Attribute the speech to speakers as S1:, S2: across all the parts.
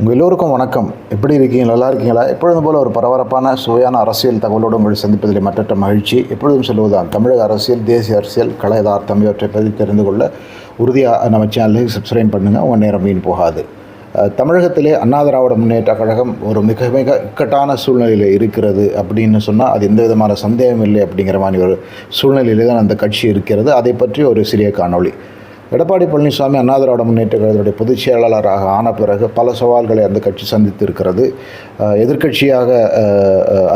S1: உங்கள் எல்லோருக்கும் வணக்கம். எப்படி இருக்கீங்க? நல்லா இருக்கீங்களா? எப்பொழுதும் போல் ஒரு பரபரப்பான சுவையான அரசியல் தகவலோடு உங்களை சந்திப்பதில் மற்ற மகிழ்ச்சி. எப்பொழுதும் சொல்லுவதுதான் தமிழக அரசியல் தேசிய அரசியல் கல யதார்த்தம் இவற்றை பற்றி தெரிந்து கொள்ள உறுதியாக நம்ம சேனலுக்கு சப்ஸ்கிரைப் பண்ணுங்கள் உங்கள் நேரம் வீண் போகாது. தமிழகத்திலே அண்ணா திராவிட முன்னேற்ற கழகம் ஒரு மிக மிக இக்கட்டான சூழ்நிலையில் இருக்கிறது அப்படின்னு சொன்னால் அது எந்த விதமான சந்தேகம் இல்லை அப்படிங்கிற மாதிரி ஒரு சூழ்நிலையிலே தான் அந்த கட்சி இருக்கிறது. அதை பற்றி ஒரு சிறிய காணொளி. எடப்பாடி பழனிசாமி அண்ணா திராவிட முன்னேற்ற கழகத்துடைய பொதுச் செயலாளராக ஆன பிறகு பல சவால்களை அந்த கட்சி சந்தித்து இருக்கிறது எதிர்க்கட்சியாக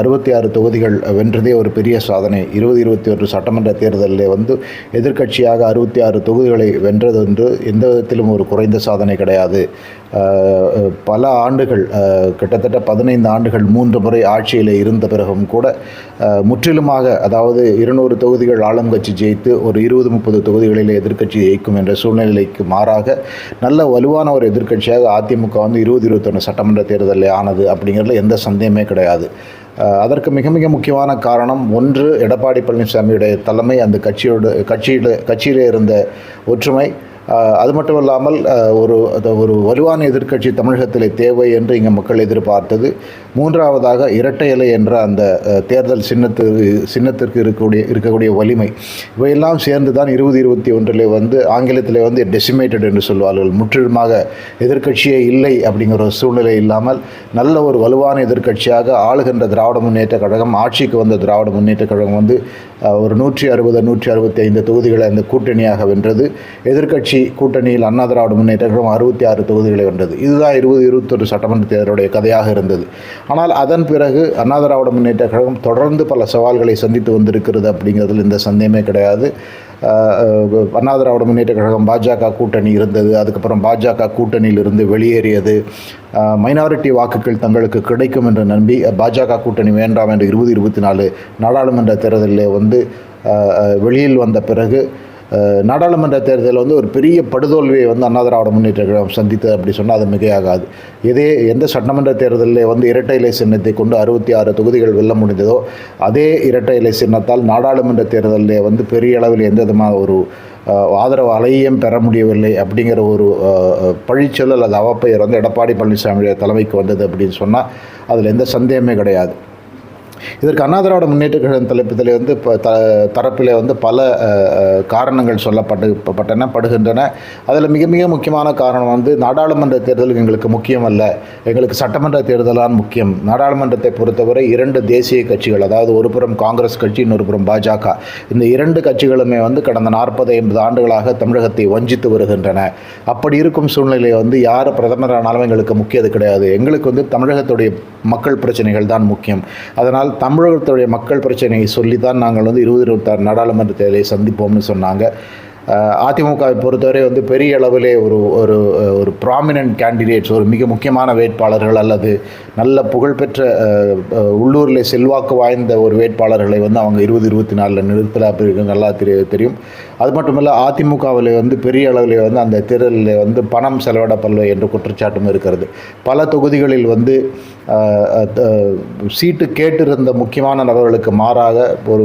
S1: அறுபத்தி ஆறு தொகுதிகள் வென்றதே ஒரு பெரிய சாதனை. இருபது இருபத்தி ஒன்று சட்டமன்ற தேர்தலில் வந்து எதிர்க்கட்சியாக அறுபத்தி ஆறு தொகுதிகளை வென்றது என்று எந்த விதத்திலும் ஒரு குறைந்த சாதனை கிடையாது. பல ஆண்டுகள் கிட்டத்தட்ட பதினைந்து ஆண்டுகள் மூன்று முறை ஆட்சியில் இருந்த பிறகும் கூட முற்றிலுமாக அதாவது இருநூறு தொகுதிகள் ஆளும் கட்சி ஜெயித்து ஒரு இருபது முப்பது தொகுதிகளில் எதிர்க்கட்சி ஜெயிக்கும் என்ற சூழ்நிலைக்கு மாறாக நல்ல வலுவான ஒரு எதிர்க்கட்சியாக அதிமுக வந்து இருபது இருபத்தொன்று சட்டமன்ற தேர்தலில் ஆனது அப்படிங்கிறதுல எந்த சந்தேகமே கிடையாது. அதற்கு மிக மிக முக்கியமான காரணம் ஒன்று எடப்பாடி பழனிசாமியுடைய தலைமை அந்த கட்சியோட கட்சியில் கட்சியில் இருந்த ஒற்றுமை. அது மட்டும் இல்லாமல் ஒரு ஒரு வலுவான எதிர்க்கட்சி தமிழகத்தில் தேவை என்று இங்கே மக்கள் எதிர்பார்த்தது. மூன்றாவதாக இரட்டை இலை என்ற அந்த தேர்தல் சின்னத்து சின்னத்திற்கு இருக்கக்கூடிய இருக்கக்கூடிய வலிமை. இவையெல்லாம் சேர்ந்து தான் இருபது இருபத்தி ஒன்றில் வந்து ஆங்கிலத்தில் வந்து டெசிமேட்டட் என்று சொல்வார்கள். முற்றிலுமாக எதிர்க்கட்சியே இல்லை அப்படிங்கிற ஒரு சூழ்நிலை இல்லாமல் நல்ல ஒரு வலுவான எதிர்க்கட்சியாக ஆளுகின்ற திராவிட முன்னேற்ற கழகம் ஆட்சிக்கு வந்த திராவிட முன்னேற்ற கழகம் வந்து ஒரு நூற்றி அறுபது நூற்றி அறுபத்தி ஐந்து தொகுதிகளை அந்த கூட்டணியாக வென்றது. எதிர்க்கட்சி கூட்டணியில் அண்ணா திராவிட முன்னேற்ற கழகம் அறுபத்தி ஆறு தொகுதிகளை வென்றது. இதுதான் இருபது இருபத்தொரு சட்டமன்ற தேர்தலுடைய கதையாக இருந்தது. ஆனால் அதன் பிறகு அண்ணா திராவிட முன்னேற்ற கழகம் தொடர்ந்து பல சவால்களை சந்தித்து வந்திருக்கிறது அப்படிங்கிறதுல இந்த சந்தேகமே கிடையாது. அண்ணா திராவிட முன்னேற்ற கழகம் பாஜக கூட்டணி இருந்தது அதுக்கப்புறம் பாஜக கூட்டணியிலிருந்து வெளியேறியது. மைனாரிட்டி வாக்குகள் தங்களுக்கு கிடைக்கும் என்று நம்பி பாஜக கூட்டணி வேண்டாம் என்று இருபது இருபத்தி நாலு நாடாளுமன்ற தேர்தலில் வந்து வெளியில் வந்த பிறகு நாடாளுமன்ற தேர்தலில் வந்து ஒரு பெரிய படுதோல்வியை வந்து அண்ணா திராவிட முன்னேற்ற கழகம் சந்தித்தது அப்படி சொன்னால் அது மிகையாகாது. இதே எந்த சட்டமன்ற தேர்தலில் வந்து இரட்டை இலை சின்னத்தை கொண்டு அறுபத்தி ஆறு தொகுதிகள் வெல்ல முடிந்ததோ அதே இரட்டை இலை சின்னத்தால் நாடாளுமன்ற தேர்தலில் வந்து பெரிய அளவில் எந்த விதமான ஒரு ஆதரவு அலையும் பெற முடியவில்லை அப்படிங்கிற ஒரு பழிச்சொல் அல்லது அவப்பெயர் வந்து எடப்பாடி பழனிசாமியுடைய தலைமைக்கு வந்தது அப்படின்னு சொன்னால் அதில் எந்த சந்தேகமே கிடையாது. இதற்கு அண்ணா திராவிட முன்னேற்ற கழகம் தலைப்பதில் வந்து இப்போ த தரப்பில் வந்து பல காரணங்கள் சொல்லப்பட்டு பட்டன படுகின்றன. அதில் மிக மிக முக்கியமான காரணம் வந்து நாடாளுமன்ற தேர்தல் எங்களுக்கு முக்கியம் அல்ல. எங்களுக்கு சட்டமன்ற தேர்தலான் முக்கியம். நாடாளுமன்றத்தை பொறுத்தவரை இரண்டு தேசிய கட்சிகள் அதாவது ஒரு புறம் காங்கிரஸ் கட்சி இன்னொரு புறம் பாஜக. இந்த இரண்டு கட்சிகளுமே வந்து கடந்த நாற்பது ஐம்பது ஆண்டுகளாக தமிழகத்தை வஞ்சித்து வருகின்றன. அப்படி இருக்கும் சூழ்நிலையை வந்து யார் பிரதமரானாலும் எங்களுக்கு முக்கியது கிடையாது. எங்களுக்கு வந்து தமிழகத்துடைய மக்கள் பிரச்சனைகள் தான் முக்கியம். அதனால் தமிழகத்துடைய மக்கள் பிரச்சனையை சொல்லி தான் நாங்கள் வந்து இருபது இருபத்தாறு நாடாளுமன்ற தேர்தலை சந்திப்போம்னு சொன்னாங்க. அதிமுகவை பொறுத்தவரை வந்து பெரிய அளவிலே ஒரு ஒரு ஒரு ப்ராமினன்ட் கேண்டிடேட்ஸ் ஒரு மிக முக்கியமான வேட்பாளர்கள் அல்லது நல்ல புகழ்பெற்ற உள்ளூரில் செல்வாக்கு வாய்ந்த ஒரு வேட்பாளர்களை வந்து அவங்க இருபது இருபத்தி நாலில் நிறுத்தலாக நல்லா தெரிய தெரியும். அது மட்டும் இல்லை அதிமுகவில் வந்து பெரிய அளவில் வந்து அந்த தேர்தலில் வந்து பணம் செலவிடப்படலை என்ற குற்றச்சாட்டும் இருக்கிறது. பல தொகுதிகளில் வந்து சீட்டு கேட்டிருந்த முக்கியமான நபர்களுக்கு மாறாக ஒரு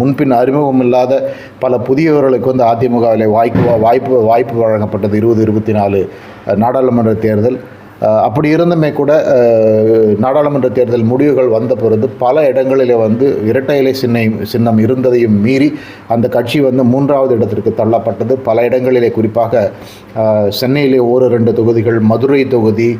S1: முன்பின் அறிமுகம் இல்லாத பல புதியவர்களுக்கு வந்து அதிமுகவில் வாய்ப்பு வாய்ப்பு வாய்ப்பு வழங்கப்பட்டது இருபது இருபத்தி நாலு நாடாளுமன்ற தேர்தல். அப்படி இருந்துமே கூட நாடாளுமன்ற தேர்தல் முடிவுகள் வந்த பிறகு பல இடங்களில் வந்து இரட்டை இலை சின்னம் சின்னம் இருந்ததையும் மீறி அந்த கட்சி வந்து மூன்றாவது இடத்திற்கு தள்ளப்பட்டது. பல இடங்களிலே குறிப்பாக சென்னையிலே ஒரு ரெண்டு தொகுதிகள் மதுரை தொகுதி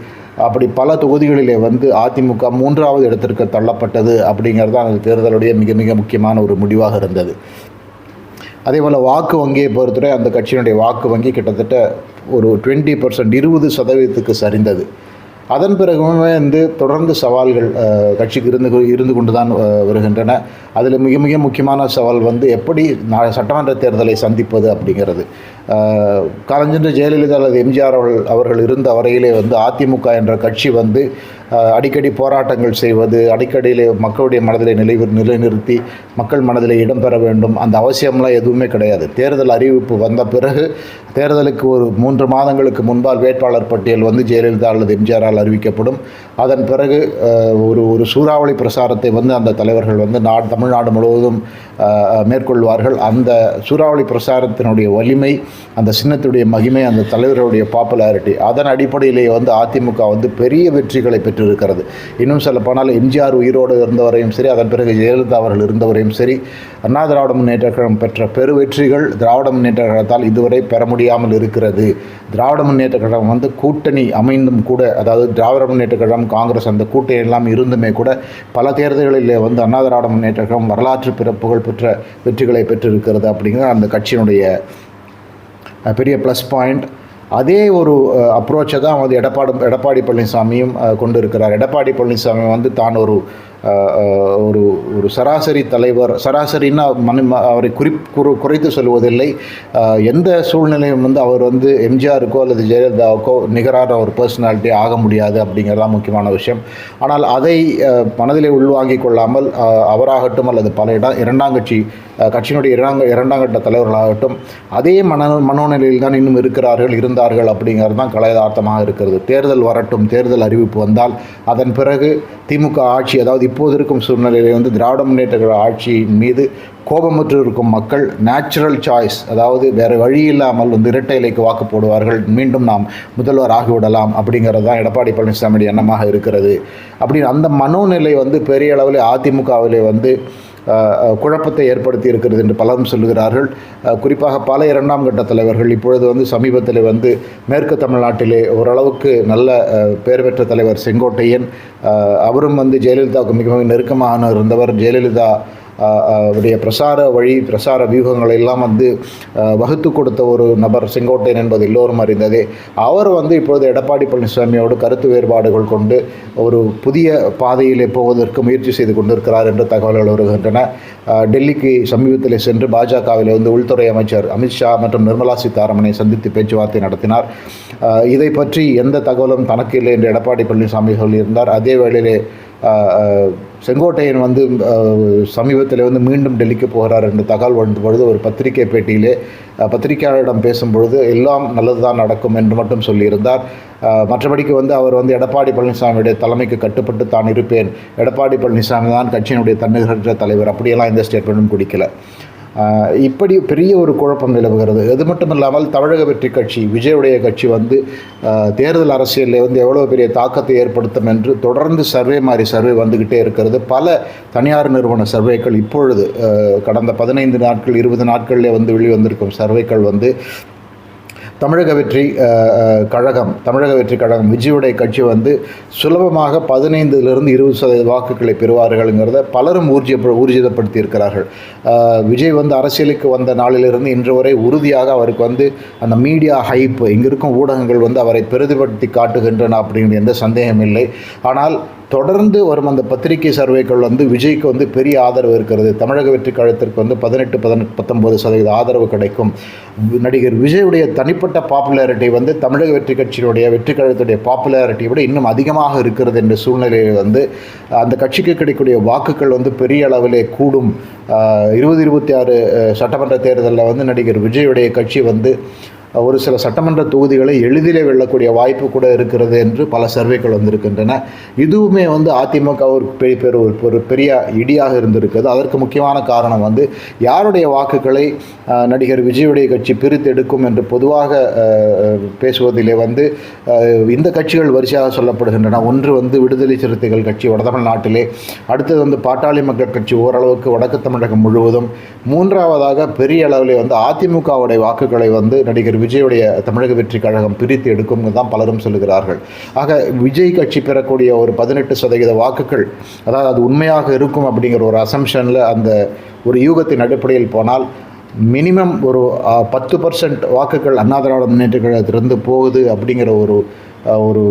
S1: அப்படி பல தொகுதிகளிலே வந்து அதிமுக மூன்றாவது இடத்திற்கு தள்ளப்பட்டது அப்படிங்கிறது தான் அந்த தேர்தலுடைய மிக மிக முக்கியமான ஒரு முடிவாக இருந்தது. அதே போல் வாக்கு வங்கியை பொறுத்தவரை அந்த கட்சியினுடைய வாக்கு வங்கி கிட்டத்தட்ட ஒரு டுவெண்ட்டி பர்சன்ட் இருபது சதவீதத்துக்கு சரிந்தது. அதன் பிறகுமே வந்து தொடர்ந்து சவால்கள் கட்சிக்கு இருந்து கொ- இருந்து கொண்டு தான் வருகின்றன. அதில் மிக மிக முக்கியமான சவால் வந்து எப்படி சட்டமன்ற தேர்தலை சந்திப்பது அப்படிங்கிறது. கலைஞர் ஜெயலலிதா அல்லது எம்ஜிஆர் அவர்கள் அவர்கள் இருந்த வரையிலே வந்து அதிமுக என்ற கட்சி வந்து அடிக்கடி போராட்டங்கள் செய்வது அடிக்கடியில் மக்களுடைய மனதிலே நிலை நிலைநிறுத்தி மக்கள் மனதிலே இடம்பெற வேண்டும். அந்த அவசியம்லாம் எதுவுமே கிடையாது. தேர்தல் அறிவிப்பு வந்த பிறகு தேர்தலுக்கு ஒரு மூன்று மாதங்களுக்கு முன்பால் வேட்பாளர் பட்டியல் வந்து ஜெயலலிதா அல்லது எம்ஜிஆரால் அறிவிக்கப்படும். அதன் பிறகு ஒரு ஒரு சூறாவளி பிரசாரத்தை வந்து அந்த தலைவர்கள் வந்து நாடு தமிழ்நாடு முழுவதும் மேற்கொள்வார்கள். அந்த சூறாவளி பிரசாரத்தினுடைய வலிமை அந்த சின்னத்துடைய மகிமை அந்த தலைவருடைய பாப்புலாரிட்டி அதன் அடிப்படையிலே வந்து அதிமுக வந்து பெரிய வெற்றிகளை பெற்று பெற்றிருக்கிறது. இன்னும் சொல்ல போனால் எம்ஜிஆர் உயிரோடு இருந்தவரையும் சரி அதன் பிறகு ஜெயலலிதா அவர்கள் இருந்தவரையும் சரி அண்ணா திராவிட முன்னேற்ற கழகம் பெற்ற பெரு வெற்றிகள் திராவிட முன்னேற்ற கழகத்தால் இதுவரை பெற முடியாமல் இருக்கிறது. திராவிட முன்னேற்ற கழகம் வந்து கூட்டணி அமைந்தும் கூட அதாவது திராவிட முன்னேற்ற கழகம் காங்கிரஸ் அந்த கூட்டணி எல்லாம் இருந்துமே கூட பல தேர்தல்களில் வந்து அண்ணா திராவிட முன்னேற்ற கழகம் வரலாற்று பிறப்புகள் பெற்ற வெற்றிகளை பெற்றிருக்கிறது அப்படிங்கிற அந்த கட்சியினுடைய பெரிய ப்ளஸ் பாயிண்ட் அதே ஒரு அப்ரோச்சை தான் வந்து எடப்பாடு எடப்பாடி பழனிசாமியும் கொண்டு இருக்கிறார். எடப்பாடி பழனிசாமி வந்து தான் ஒரு ஒரு ஒரு சராசரி தலைவர் சராசரின்னா மனு அவரை குறி குறு குறைத்து சொல்வதில்லை. எந்த சூழ்நிலையும் வந்து அவர் வந்து எம்ஜிஆருக்கோ அல்லது ஜெயலலிதாவுக்கோ நிகரான ஒரு பர்சனாலிட்டி ஆக முடியாது அப்படிங்கிறதான் முக்கியமான விஷயம். ஆனால் அதை மனதிலே உள்வாங்கிக் கொள்ளாமல் அவராகட்டும் அல்லது பல இடம் இரண்டாம் கட்சி கட்சியினுடைய இரண்டாங்க இரண்டாம் கட்ட தலைவர்களாகட்டும் அதே மன மனோநிலையில் தான் இன்னும் இருக்கிறார்கள் இருந்தார்கள் அப்படிங்கிறது தான் கலையதார்த்தமாக இருக்கிறது. தேர்தல் வரட்டும் தேர்தல் அறிவிப்பு வந்தால் அதன் பிறகு திமுக ஆட்சி அதாவது இப்போது இருக்கும் சூழ்நிலையில் வந்து திராவிட முன்னேற்ற ஆட்சியின் மீது கோபமுற்று இருக்கும் மக்கள் நேச்சுரல் சாய்ஸ் அதாவது வேறு வழி இல்லாமல் வந்து இரட்டை இலைக்கு வாக்கு போடுவார்கள் மீண்டும் நாம் முதல்வர் ஆகிவிடலாம் அப்படிங்கிறது தான் எடப்பாடி பழனிசாமியுடைய எண்ணமாக இருக்கிறது. அப்படின்னு அந்த மனோநிலை வந்து பெரிய அளவில் அதிமுகவிலே வந்து குழப்பத்தை ஏற்படுத்தி இருக்கிறது என்று பலரும் சொல்லுகிறார்கள். குறிப்பாக பல இரண்டாம் கட்ட தலைவர்கள் இப்பொழுது வந்து சமீபத்தில் வந்து மேற்கு தமிழ்நாட்டிலே ஓரளவுக்கு நல்ல பெயர் பெற்ற தலைவர் செங்கோட்டையன் அவரும் வந்து ஜெயலலிதாவுக்கு மிகவும் நெருக்கமாக இருந்தவர். ஜெயலலிதா உடைய பிரசார வழி பிரசார வியூகங்களை எல்லாம் வந்து வகுத்து கொடுத்த ஒரு நபர் செங்கோட்டையன் என்பது எல்லோரும் அறிந்ததே. அவர் வந்து இப்பொழுது எடப்பாடி பழனிசாமியோடு கருத்து வேறுபாடுகள் கொண்டு ஒரு புதிய பாதையிலே போவதற்கு முயற்சி செய்து கொண்டிருக்கிறார் என்ற தகவல்கள் வருகின்றன. டெல்லிக்கு சமீபத்தில் சென்று பாஜகவில் வந்து உள்துறை அமைச்சர் அமித்ஷா மற்றும் நிர்மலா சீதாராமனை சந்தித்து பேச்சுவார்த்தை நடத்தினார். இதை பற்றி எந்த தகவலும் தனக்கு இல்லை என்று எடப்பாடி பழனிசாமி சொல்லியிருந்தார் அதே வேளையிலே செங்கோட்டையன் வந்து சமீபத்தில் வந்து மீண்டும் டெல்லிக்கு போகிறார் என்று தகவல் வந்த பொழுது ஒரு பத்திரிகை பேட்டியிலே பத்திரிகையாளரிடம் பேசும்பொழுது எல்லாம் நல்லதுதான் நடக்கும் என்று மட்டும் சொல்லியிருந்தார். மற்றபடிக்கு வந்து அவர் வந்து எடப்பாடி பழனிசாமியுடைய தலைமைக்கு கட்டுப்பட்டு தான் இருப்பேன். எடப்பாடி பழனிசாமி தான் கட்சியினுடைய தன்னிகரற்ற தலைவர். அப்படியெல்லாம் எந்த ஸ்டேட்மெண்ட்டும் குடிக்கல. இப்படி பெரிய ஒரு குழப்பம் நிலவுகிறது. அது மட்டும் இல்லாமல் தமிழக வெற்றி கட்சி விஜயுடைய கட்சி வந்து தேர்தல் அரசியலில் வந்து எவ்வளோ பெரிய தாக்கத்தை ஏற்படுத்தும் என்று தொடர்ந்து சர்வே மாதிரி சர்வே வந்துக்கிட்டே இருக்கிறது. பல தனியார் நிறுவன சர்வேக்கள் இப்பொழுது கடந்த பதினைந்து நாட்கள் இருபது நாட்களிலே வந்து வெளிவந்திருக்கும் சர்வேக்கள் வந்து தமிழக வெற்றி கழகம் தமிழக வெற்றி கழகம் விஜயுடைய கட்சி வந்து சுலபமாக பதினைந்திலிருந்து இருபது சதவீத வாக்குகளை பெறுவார்கள்ங்கிறத பலரும் ஊர்ஜி ஊர்ஜிதப்படுத்தி இருக்கிறார்கள் விஜய் வந்து அரசியலுக்கு வந்த நாளிலிருந்து இன்று வரை உறுதியாக அவருக்கு வந்து அந்த மீடியா ஹைப் இங்கிருக்கும் ஊடகங்கள் வந்து அவரை பெரிதுபடுத்தி காட்டுகின்றன அப்படிங்கிற எந்த சந்தேகம் இல்லை. ஆனால் தொடர்ந்து வரும் அந்த பத்திரிகை சர்வேக்கள் வந்து விஜய்க்கு வந்து பெரிய ஆதரவு இருக்கிறது. தமிழக வெற்றி கழகத்திற்கு வந்து பதினெட்டு பதினெட்டு பத்தொன்பது சதவீத ஆதரவு கிடைக்கும். நடிகர் விஜயுடைய தனிப்பட்ட பாப்புலாரிட்டி வந்து தமிழக வெற்றி கட்சியினுடைய வெற்றி கழகத்துடைய பாப்புலாரிட்டியை விட இன்னும் அதிகமாக இருக்கிறது என்ற சூழ்நிலையில் வந்து அந்த கட்சிக்கு கிடைக்கக்கூடிய வாக்குகள் வந்து பெரிய அளவிலே கூடும். இருபது இருபத்தி ஆறு சட்டமன்ற தேர்தலில் வந்து நடிகர் விஜயுடைய கட்சி வந்து ஒரு சில சட்டமன்ற தொகுதிகளை எளிதிலே வெல்லக்கூடிய வாய்ப்பு கூட இருக்கிறது என்று பல சர்வேக்கள் வந்திருக்கின்றன. இதுவுமே வந்து அதிமுக ஒரு பெரிய பெரு ஒரு பெரிய இடியாக இருந்திருக்குது அதற்கு முக்கியமான காரணம் வந்து யாருடைய வாக்குகளை நடிகர் விஜயுடைய கட்சி பிரித்தெடுக்கும் என்று பொதுவாக பேசுவதிலே வந்து இந்த கட்சிகள் வரிசையாக சொல்லப்படுகின்றன. ஒன்று வந்து விடுதலை சிறுத்தைகள் கட்சி வடதமிழ்நாட்டிலே அடுத்தது வந்து பாட்டாளி மக்கள் கட்சி ஓரளவுக்கு வடக்கு தமிழகம் முழுவதும். மூன்றாவதாக பெரிய அளவிலே வந்து அதிமுகவுடைய வாக்குகளை வந்து நடிகர் விஜயுடைய தமிழக வெற்றி கழகம் பிரித்து எடுக்கும் தான் பலரும் சொல்லுகிறார்கள். ஆக விஜய் கட்சி பெறக்கூடிய ஒரு பதினெட்டு சதவீத வாக்குகள் அதாவது அது உண்மையாக இருக்கும் அப்படிங்கிற ஒரு அசம்ஷனில் அந்த ஒரு யூகத்தின் அடிப்படையில் போனால் மினிமம் ஒரு பத்து பர்சன்ட் வாக்குகள் அண்ணா திராவிட முன்னேற்ற கழகத்திலிருந்து போகுது அப்படிங்கிற ஒரு ஒரு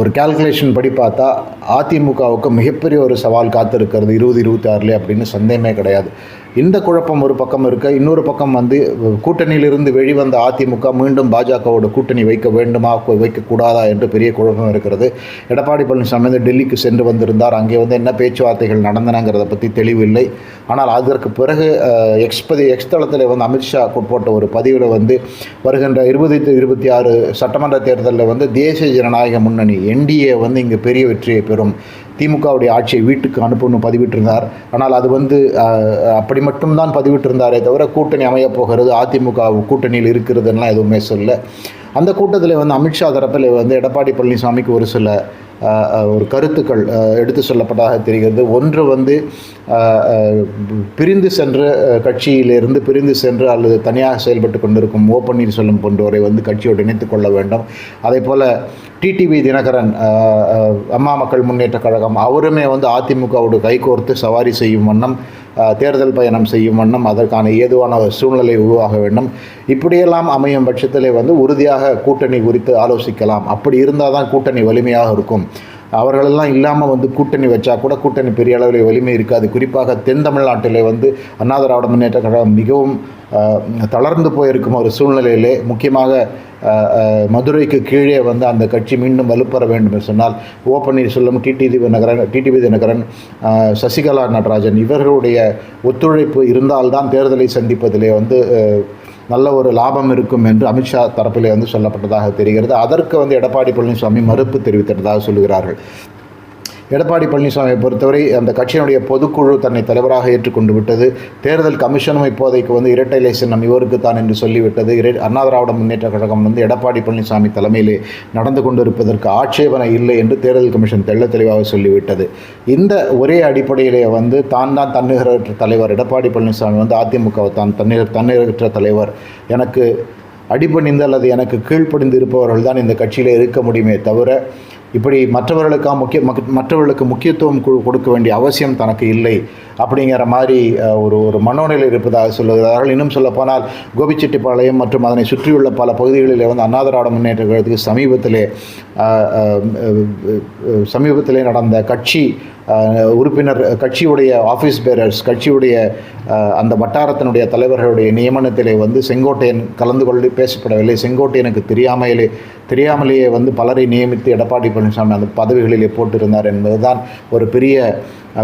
S1: ஒரு கால்குலேஷன் படி பார்த்தா அதிமுகவுக்கு மிகப்பெரிய ஒரு சவால் காத்திருக்கிறது இருபது இருபத்தி ஆறுலேயே அப்படின்னு சந்தேகமே கிடையாது. இந்த குழப்பம் ஒரு பக்கம் இருக்க இன்னொரு பக்கம் வந்து கூட்டணியிலிருந்து வெளிவந்த அதிமுக மீண்டும் பாஜகவோட கூட்டணி வைக்க வேண்டுமா வைக்கக்கூடாதா என்று பெரிய குழப்பம் இருக்கிறது. எடப்பாடி பழனிசாமி வந்து டெல்லிக்கு சென்று வந்திருந்தார். அங்கே வந்து என்ன பேச்சுவார்த்தைகள் நடந்தனங்கிறத பற்றி தெளிவில்லை. ஆனால் அதற்கு பிறகு எக்ஸ்பதி எக்ஸ் எக்ஸ் தளத்தில் வந்து அமித்ஷா போட்ட ஒரு பதிவில் வந்து வருகின்ற இருபது இருபத்தி ஆறு சட்டமன்ற தேர்தலில் வந்து தேசிய ஜனநாயக முன்னணி என்டிஏ வந்து இங்கே பெரிய வெற்றியை பெறும் திமுகவுடைய ஆட்சியை வீட்டுக்கு அனுப்பணும் பதிவிட்டிருந்தார். ஆனால் அது வந்து அப்படி மட்டும்தான் பதிவிட்டிருந்தாரே தவிர கூட்டணி அமையப் போகிறது அதிமுக கூட்டணியில் இருக்கிறதுலாம் எதுவுமே சொல்ல அந்த கூட்டத்தில் வந்து அமித்ஷா தரப்பில் வந்து எடப்பாடி பழனிசாமிக்கு ஒரு சில ஒரு கருத்துக்கள் எடுத்து சொல்லப்பட்டதாக தெரிகிறது. ஒன்று வந்து பிரிந்து சென்ற கட்சியிலிருந்து பிரிந்து சென்று அல்லது தனியாக செயல்பட்டு கொண்டிருக்கும் ஓ பன்னீர்செல்வம் போன்றவரை வந்து கட்சியோடு இணைத்துக் கொள்ள வேண்டும். அதே போல் டிடிவி தினகரன் அம்மா மக்கள் முன்னேற்ற கழகம் அவருமே வந்து அதிமுகவோடு கைகோர்த்து சவாரி செய்யும் வண்ணம் தேர்தல் பயணம் செய்யும் வண்ணம் அதற்கான ஏதுவான ஒரு சூழ்நிலை உருவாக வேண்டும். இப்படியெல்லாம் அமையும் பட்சத்திலே வந்து உறுதியாக கூட்டணி குறித்து ஆலோசிக்கலாம். அப்படி இருந்தால் தான் கூட்டணி வலிமையாக இருக்கும். அவர்களெல்லாம் இல்லாமல் வந்து கூட்டணி வச்சா கூட கூட்டணி பெரிய அளவில் வலிமை இருக்காது. குறிப்பாக தென் தமிழ்நாட்டிலே வந்து அண்ணா திராவிட முன்னேற்ற கழகம் மிகவும் தளர்ந்து போயிருக்கும் ஒரு சூழ்நிலையிலே முக்கியமாக மதுரைக்கு கீழே வந்து அந்த கட்சி மீண்டும் வலுப்பெற வேண்டும் என்று சொன்னால் O Panneerselvam TT Dhinakaran TTV Dhinakaran Sasikala Natarajan இவர்களுடைய ஒத்துழைப்பு இருந்தால்தான் தேர்தலை சந்திப்பதிலே வந்து நல்ல ஒரு லாபம் இருக்கும் என்று அமித்ஷா தரப்பிலே வந்து சொல்லப்பட்டதாக தெரிகிறது. அதற்கு வந்து எடப்பாடி பழனிசாமி மறுப்பு தெரிவித்ததாக சொல்கிறார்கள். எடப்பாடி பழனிசாமியை பொறுத்தவரை அந்த கட்சியினுடைய பொதுக்குழு தன்னை தலைவராக ஏற்றுக்கொண்டு விட்டது. தேர்தல் கமிஷனும் இப்போதைக்கு வந்து இரட்டை லைசன் இவருக்கு தான் என்று சொல்லிவிட்டது. இரே அண்ணா திராவிட முன்னேற்ற கழகம் வந்து எடப்பாடி பழனிசாமி தலைமையிலே நடந்து கொண்டிருப்பதற்கு ஆட்சேபனை இல்லை என்று தேர்தல் கமிஷன் தெள்ள தெளிவாக சொல்லிவிட்டது. இந்த ஒரே அடிப்படையிலே வந்து தான் தான் தன்னிகரற்ற தலைவர் எடப்பாடி பழனிசாமி வந்து அதிமுகவை தான் தன்னிகர் தன்னிகரற்ற தலைவர். எனக்கு அடிபணிந்து அல்லது எனக்கு கீழ்ப்படிந்து இருப்பவர்கள் தான் இந்த கட்சியில் இருக்க முடியுமே தவிர இப்படி மற்றவர்களுக்காக முக்கிய மற்றவர்களுக்கு முக்கியத்துவம் கொடுக்க வேண்டிய அவசியம் தனக்கு இல்லை. அப்படிங்கிற மாதிரி ஒரு ஒரு மனோநிலை இருப்பதாக சொல்லுகிறார்கள் இன்னும் சொல்லப்போனால் கோபிச்செட்டிப்பாளையம் மற்றும் அதனை சுற்றியுள்ள பல பகுதிகளில் வந்து அண்ணா முன்னேற்ற கழகத்துக்கு சமீபத்திலே சமீபத்திலே நடந்த கட்சி உறுப்பினர் கட்சியுடைய ஆஃபீஸ் பேரர்ஸ் கட்சியுடைய அந்த வட்டாரத்தினுடைய தலைவர்களுடைய நியமனத்திலே வந்து செங்கோட்டையன் கலந்து கொண்டு பேசப்படவில்லை. செங்கோட்டையனுக்கு தெரியாமையிலே தெரியாமலேயே வந்து பலரை நியமித்து எடப்பாடி பழனிசாமி அந்த பதவிகளிலே போட்டிருந்தார் என்பதுதான் ஒரு பெரிய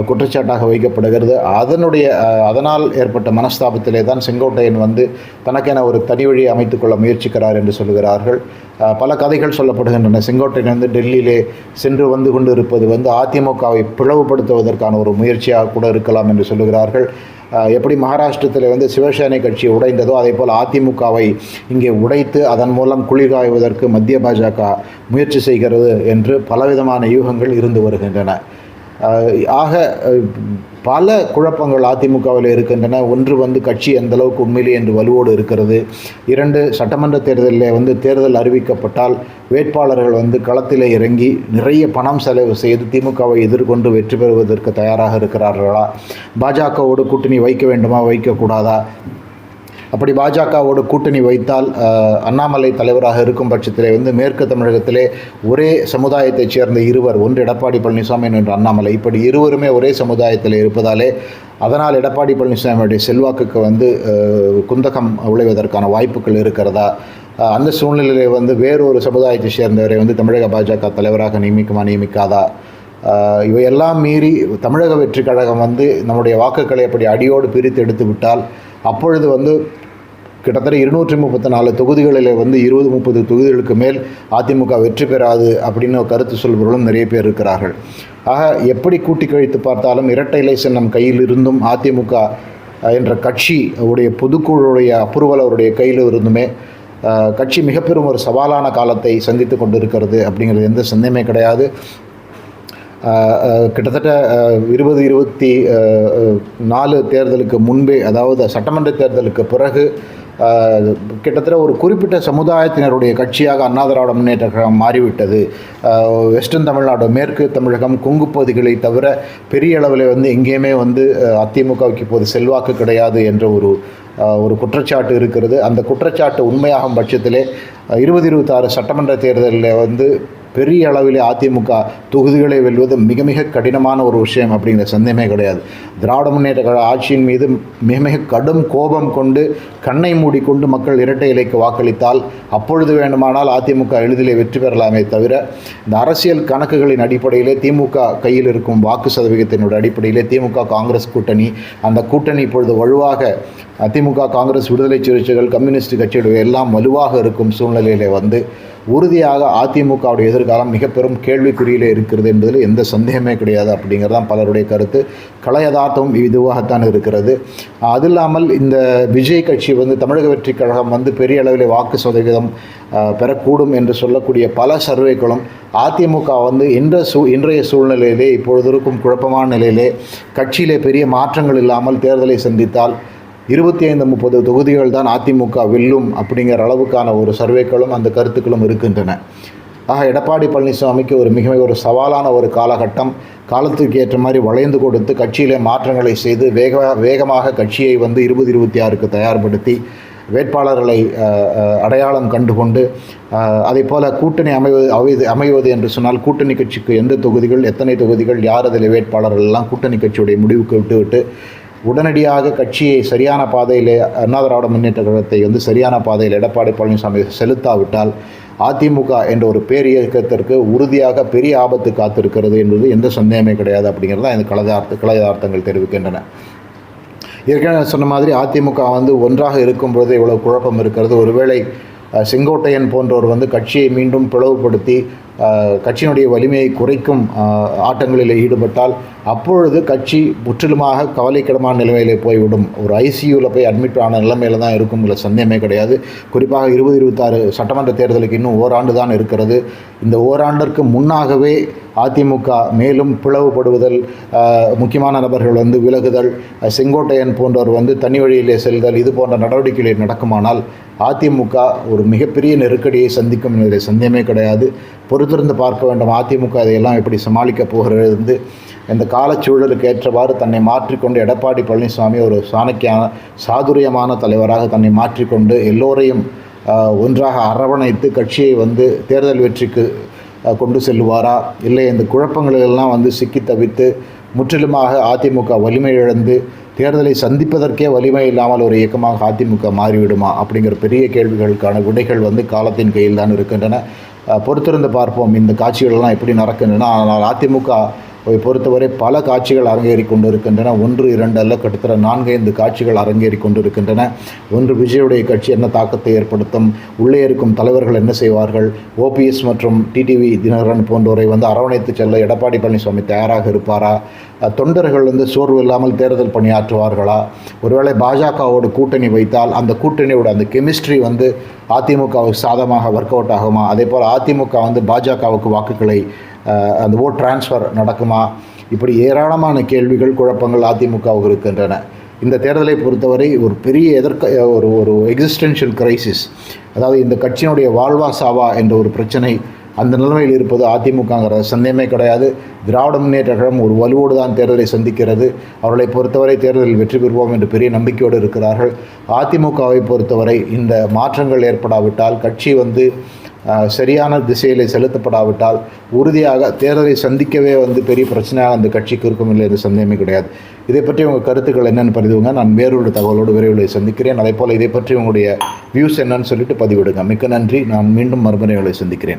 S1: குற்றச்சாட்டாக வைக்கப்படுகிறது. அதனுடைய அதனால் ஏற்பட்ட மனஸ்தாபத்திலே தான் செங்கோட்டையன் வந்து தனக்கென ஒரு தனி வழியை அமைத்துக்கொள்ள முயற்சிக்கிறார் என்று சொல்கிறார்கள் பல கதைகள் சொல்லப்படுகின்றன. செங்கோட்டையன் வந்து டெல்லியிலே சென்று வந்து கொண்டு இருப்பது வந்து அதிமுகவை பிளவுபடுத்துவதற்கான ஒரு முயற்சியாக கூட இருக்கலாம் என்று சொல்லுகிறார்கள். எப்படி மகாராஷ்டிரத்தில் வந்து சிவசேனை கட்சி உடைந்ததோ அதே போல் அதிமுகவை இங்கே உடைத்து அதன் மூலம் குளிர்காய்வதற்கு மத்திய பாஜக முயற்சி செய்கிறது என்று பலவிதமான யூகங்கள் இருந்து வருகின்றன. ஆக பல குழப்பங்கள் அதிமுகவில் இருக்கின்றன. ஒன்று வந்து கட்சி எந்த அளவுக்கு உண்மையிலே என்று வலுவோடு இருக்கிறது. இரண்டு சட்டமன்ற தேர்தலில் வந்து தேர்தல் அறிவிக்கப்பட்டால் வேட்பாளர்கள் வந்து களத்தில் இறங்கி நிறைய பணம் செலவு செய்து திமுகவை எதிர்கொண்டு வெற்றி பெறுவதற்கு தயாராக இருக்கிறார்களா? பாஜகவோடு கூட்டணி வைக்க வேண்டுமா? வைக்கக்கூடாதா? அப்படி பாஜகவோடு கூட்டணி வைத்தால் அண்ணாமலை தலைவராக இருக்கும் பட்சத்திலே வந்து மேற்கு தமிழகத்திலே ஒரே சமுதாயத்தைச் சேர்ந்த இருவர் ஒன்று எடப்பாடி பழனிசாமி என்று அண்ணாமலை. இப்படி இருவருமே ஒரே சமுதாயத்தில் இருப்பதாலே அதனால் எடப்பாடி பழனிசாமியுடைய செல்வாக்குக்கு வந்து குந்தகம் விளைவதற்கான வாய்ப்புகள் இருக்கிறதா? அந்த சூழ்நிலையில் வந்து வேறொரு சமுதாயத்தை சேர்ந்தவரை வந்து தமிழக பாஜக தலைவராக நியமிக்குமா நியமிக்காதா? இவையெல்லாம் மீறி தமிழக வெற்றி கழகம் வந்து நம்முடைய வாக்குகளை அப்படி அடியோடு பிரித்து எடுத்து விட்டால் அப்பொழுது வந்து கிட்டத்தட்ட இருநூற்றி முப்பத்தி நாலு தொகுதிகளில் வந்து இருபது முப்பது தொகுதிகளுக்கு மேல் அதிமுக வெற்றி பெறாது அப்படின்னு கருத்து சொல்பவர்களும் நிறைய பேர் இருக்கிறார்கள். ஆக எப்படி கூட்டி கழித்து பார்த்தாலும் இரட்டை இலை சின்னம் கையில் இருந்தும் அதிமுக என்ற கட்சி உடைய பொதுக்குழுடைய அப்ரூவல் அவருடைய கையில் இருந்துமே கட்சி மிகப்பெரும் ஒரு சவாலான காலத்தை சந்தித்து கொண்டிருக்கிறது அப்படிங்கிறது எந்த சந்தேகமே கிடையாது. கிட்டத்தட்ட இருபது இருபத்தி நாலு தேர்தலுக்கு முன்பே அதாவது சட்டமன்ற தேர்தலுக்கு பிறகு கிட்டத்தட்ட ஒரு குறிப்பிட்ட சமுதாயத்தினருடைய கட்சியாக அண்ணா திராவிட முன்னேற்ற கழகம் மாறிவிட்டது. வெஸ்டர்ன் தமிழ்நாடு மேற்கு தமிழகம் கொங்கு பகுதிகளை தவிர பெரிய அளவில் வந்து எங்கேயுமே வந்து அதிமுகவுக்கு இப்போது செல்வாக்கு கிடையாது என்ற ஒரு ஒரு குற்றச்சாட்டு இருக்கிறது. அந்த குற்றச்சாட்டு உண்மையாகும் பட்சத்திலே இருபது இருபத்தாறு சட்டமன்ற தேர்தலில் வந்து பெரிய அளவிலே அதிமுக தொகுதிகளை வெல்வது மிக மிக கடினமான ஒரு விஷயம் அப்படிங்கிற சந்தேகமே கிடையாது. திராவிட முன்னேற்ற கழக ஆட்சியின் மீது மிக மிக கடும் கோபம் கொண்டு கண்ணை மூடிக்கொண்டு மக்கள் இரட்டை இலைக்கு வாக்களித்தால் அப்பொழுது வேண்டுமானால் அதிமுக எளிதிலே வெற்றி பெறலாமே தவிர இந்த அரசியல் கணக்குகளின் அடிப்படையிலே திமுக கையில் இருக்கும் வாக்கு சதவீதத்தினுடைய அடிப்படையிலே திமுக காங்கிரஸ் கூட்டணி அந்த கூட்டணி இப்பொழுது வலுவாக அதிமுக காங்கிரஸ் விடுதலை சிறுத்தைகள் கம்யூனிஸ்ட் கட்சியுடைய எல்லாம் வலுவாக இருக்கும் சூழ்நிலையிலே வந்து உறுதியாக அதிமுகவுடைய எதிர்காலம் மிக பெரும் கேள்விக்குறியிலே இருக்கிறது என்பதில் எந்த சந்தேகமே கிடையாது அப்படிங்கிறது தான் பலருடைய கருத்து. கலை இதுவாகத்தான் இருக்கிறது. அது இல்லாமல் இந்த விஜய் கட்சி வந்து தமிழக வெற்றி கழகம் வந்து பெரிய அளவில் வாக்கு சதவீதம் பெறக்கூடும் என்று சொல்லக்கூடிய பல சர்வேக்களும் அதிமுக வந்து இன்ற சூ இன்றைய சூழ்நிலையிலே இப்பொழுது இருக்கும் குழப்பமான நிலையிலே கட்சியிலே பெரிய மாற்றங்கள் இல்லாமல் தேர்தலை சந்தித்தால் இருபத்தி ஐந்து முப்பது தொகுதிகள் தான் அதிமுக வெல்லும் அப்படிங்கிற அளவுக்கான ஒரு சர்வேக்களும் அந்த கருத்துக்களும் இருக்கின்றன. ஆக எடப்பாடி பழனிசாமிக்கு ஒரு மிக ஒரு சவாலான ஒரு காலகட்டம். காலத்துக்கு ஏற்ற மாதிரி வளைந்து கொடுத்து கட்சியிலே மாற்றங்களை செய்து வேக வேகமாக கட்சியை வந்து இருபது இருபத்தி ஆறுக்கு தயார்படுத்தி வேட்பாளர்களை அடையாளம் கண்டுகொண்டு அதே போல் கூட்டணி அமைவது அமைவது அமைவது என்று சொன்னால் கூட்டணி கட்சிக்கு எந்த தொகுதிகள் எத்தனை தொகுதிகள் யார் அதில் வேட்பாளர்கள் எல்லாம் கூட்டணி கட்சியுடைய முடிவுக்கு விட்டுவிட்டு உடனடியாக கட்சியை சரியான பாதையில் அண்ணா திராவிட முன்னேற்ற கழகத்தை வந்து சரியான பாதையில் எடப்பாடி பழனிசாமி செலுத்தாவிட்டால் அதிமுக என்ற ஒரு பேர் இயக்கத்திற்கு உறுதியாக பெரிய ஆபத்து காத்திருக்கிறது என்பது எந்த சந்தேகமே கிடையாது அப்படிங்கிறது தான் இந்த கலதார்த்த கலதார்த்தங்கள் தெரிவிக்கின்றன. ஏற்கனவே சொன்ன மாதிரி அதிமுக வந்து ஒன்றாக இருக்கும்போது இவ்வளவு குழப்பம் இருக்கிறது. ஒருவேளை செங்கோட்டையன் போன்றோர் வந்து கட்சியை மீண்டும் பிளவுபடுத்தி கட்சியினுடைய வலிமையை குறைக்கும் ஆட்டங்களில் ஈடுபட்டால் அப்பொழுது கட்சி முற்றிலுமாக கவலைக்கிடமான நிலைமையிலே போய்விடும். ஒரு ஐசியூவில் போய் அட்மிட் ஆன நிலைமையில் தான் இருக்கும் இல்லை சந்தேகமே கிடையாது. குறிப்பாக இருபது இருபத்தாறு சட்டமன்ற தேர்தலுக்கு இன்னும் ஓராண்டு தான் இருக்கிறது. இந்த ஓராண்டிற்கு முன்னாகவே அதிமுக மேலும் பிளவுபடுவதல் முக்கியமான நபர்கள் வந்து விலகுதல் செங்கோட்டையன் போன்றவர் வந்து தனி வழியிலே செல்தல் இது போன்ற நடவடிக்கைகள் நடக்குமானால் அதிமுக ஒரு மிகப்பெரிய நெருக்கடியை சந்திக்கும் என்பதில் சந்தேகமே கிடையாது. பொறுத்திருந்து பார்க்க வேண்டும். அதிமுக இதையெல்லாம் எப்படி சமாளிக்கப் போகிறது வந்து இந்த காலச்சூழலுக்கு ஏற்றவாறு தன்னை மாற்றிக்கொண்டு எடப்பாடி பழனிசாமி ஒரு சாணக்கியான சாதுரியமான தலைவராக தன்னை மாற்றிக்கொண்டு எல்லோரையும் ஒன்றாக அரவணைத்து கட்சியை வந்து தேர்தல் வெற்றிக்கு கொண்டு செல்லுவாரா? இல்லை இந்த குழப்பங்களெல்லாம் வந்து சிக்கி தவித்து முற்றிலுமாக அதிமுக வலிமை இழந்து தேர்தலை சந்திப்பதற்கே வலிமை இல்லாமல் ஒரு இயக்கமாக அதிமுக மாறிவிடுமா? அப்படிங்கிற பெரிய கேள்விகளுக்கான விடைகள் வந்து காலத்தின் கையில் தான் இருக்கின்றன. பொறுத்திருந்து பார்ப்போம் இந்த காட்சிகளெல்லாம் எப்படி நடக்குதுன்னா அதனால் அதிமுக பொறுத்தவரை பல காட்சிகள் அரங்கேறி கொண்டிருக்கின்றன ஒன்று இரண்டு அல்ல கிட்டத்தட்ட நான்கு ஐந்து காட்சிகள் அரங்கேறி கொண்டிருக்கின்றன ஒன்று விஜயுடைய கட்சி என்ன தாக்கத்தை ஏற்படுத்தும்? உள்ளே இருக்கும் தலைவர்கள் என்ன செய்வார்கள்? ஓபிஎஸ் மற்றும் டிடிவி தினகரன் போன்றோரை வந்து அரவணைத்து செல்ல எடப்பாடி பழனிசாமி தயாராக இருப்பாரா? தொண்டர்கள் வந்து சோர்வு இல்லாமல் தேர்தல் பணியாற்றுவார்களா? ஒருவேளை பாஜகவோடு கூட்டணி வைத்தால் அந்த கூட்டணியோட அந்த கெமிஸ்ட்ரி வந்து அதிமுகவுக்கு சாதமாக ஒர்க் அவுட் ஆகுமா? அதே போல் அதிமுக வந்து பாஜகவுக்கு வாக்குகளை அந்த ஓட் டிரான்ஸ்ஃபர் நடக்குமா? இப்படி ஏராளமான கேள்விகள் குழப்பங்கள் அதிமுகவுக்கு இருக்கின்றன. இந்த தேர்தலை பொறுத்தவரை ஒரு பெரிய எதிர்க்க ஒரு ஒரு எக்ஸிஸ்டென்ஷியல் கிரைசிஸ் அதாவது இந்த கட்சியினுடைய வாழ்வா சாவா என்ற ஒரு பிரச்சனை அந்த நிலைமையில் இருப்பது அதிமுகங்கிற சந்தேகமே கிடையாது. திராவிட முன்னேற்ற கழகம் ஒரு வலுவோடு தான் தேர்தலை சந்திக்கிறது. அவர்களை பொறுத்தவரை தேர்தலில் வெற்றி பெறுவோம் என்று பெரிய நம்பிக்கையோடு இருக்கிறார்கள். அதிமுகவை பொறுத்தவரை இந்த மாற்றங்கள் ஏற்படாவிட்டால் கட்சி வந்து சரியான திசையில் செலுத்தப்படாவிட்டால் உறுதியாக தேர்தலை சந்திக்கவே வந்து பெரிய பிரச்சனையாக அந்த கட்சிக்கு இருக்கும் இல்லை என்று சந்தேகமே கிடையாது. இதை பற்றி உங்கள் கருத்துக்கள் என்னென்னு பதிவுங்க. நான் வேறொரு தகவலோடு விரைவில் சந்திக்கிறேன். அதே போல் இதை பற்றி உங்களுடைய வியூஸ் என்னன்னு சொல்லிட்டு பதிவிடுங்க. மிக்க நன்றி. நான் மீண்டும் மறுமுறை சந்திக்கிறேன்.